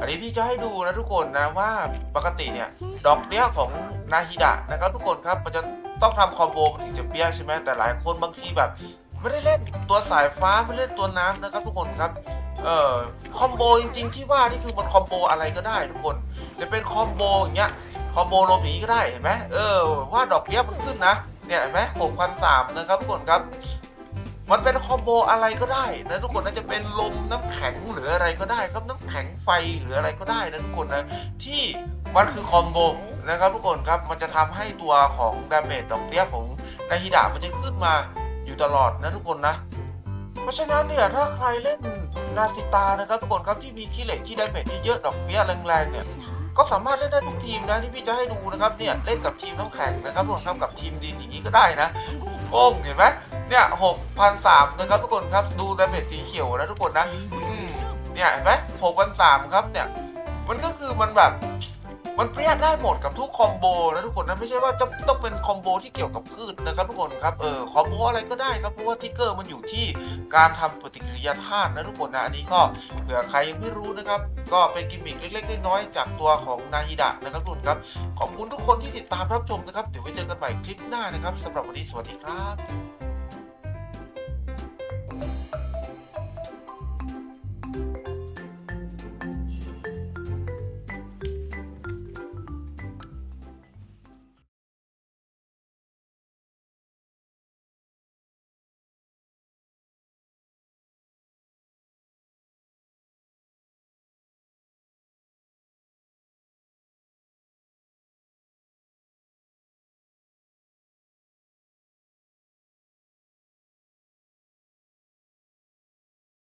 อันนี้พี่จะให้ดูนะทุกคนนะว่าปกติเนี่ยดอกเบี้ยของนาฮิดะนะครับทุกคนครับมันจะต้องทำคอมโบมันถึงจะเบี้ยใช่ไหมแต่หลายคนบางทีแบบ ไม่ได้เล่นตัวสายฟ้าไม่เล่นตัวน้ำนะครับทุกคนครับเอ่อคอมโบจริงๆที่ว่านี่คือมันคอมโบอะไรก็ได้ทุกคนจะเป็นคอมโบอย่างเงี้ยคอมโบโลบีก็ได้เห็นไหมเออว่าดอกเบี้ยมันขึ้นนะเนี่ยเห็นไหมหกพันสามนะครับทุกคนครับ มันเป็นคอมโบอะไรก็ได้นะทุกคนนะจะเป็นลมน้ำแข็งหรืออะไรก็ได้ ครับน้ำแข็งไฟหรืออะไรก็ได้นะทุกคนนะที่มันคือคอมโบนะครับทุกคนครับมันจะทำให้ตัวของดาเมจดอกเบี้ยของนาฮิดะมันจะขึ้นมาอยู่ตลอดนะทุกคนนะ เพราะฉะนั้นเนี่ยถ้าใครเล่นนาซิตานะครับทุกคนครับที่มีขี้เหล็กที่ดาเมจที่เยอะดอกเบี้ยแรงๆเนี่ย ก็สามารถเล่นได้ทุกทีมนะที่พี่จะให้ดูนะครับเนี่ยเล่นกับทีมน้ำแข็งนะครับทุกคนครับกับทีมดินอย่างนี้ก็ได้นะโอ้งเห็นไหมเนี่ยหกพันสามนะครับทุกคนครับดูดาเมจสีเขียวนะทุกคนนะเนี่ยเห็นไหมหกพันสามครับเนี่ยมันก็คือมันแบบ มันเปรี้ยได้หมดกับทุกคอมโบนะทุกคนนะไม่ใช่ว่าจะต้องเป็นคอมโบที่เกี่ยวกับพืชนะครับทุกคนครับเออคอมโบอะไรก็ได้ครับเพราะว่าทิกเกอร์มันอยู่ที่การทำปฏิกิริยาธาตุนะทุกคนนะอันนี้ก็เผื่อใครยังไม่รู้นะครับ ก็เป็นกิมมิคเล็กๆน้อยๆจากตัวของนาฮิดะนะครับทุกคนครับขอบคุณทุกคนที่ติดตามรับชมนะครับเดี๋ยวไว้เจอกันใหม่คลิปหน้านะครับสำหรับวันนี้สวัสดีครับ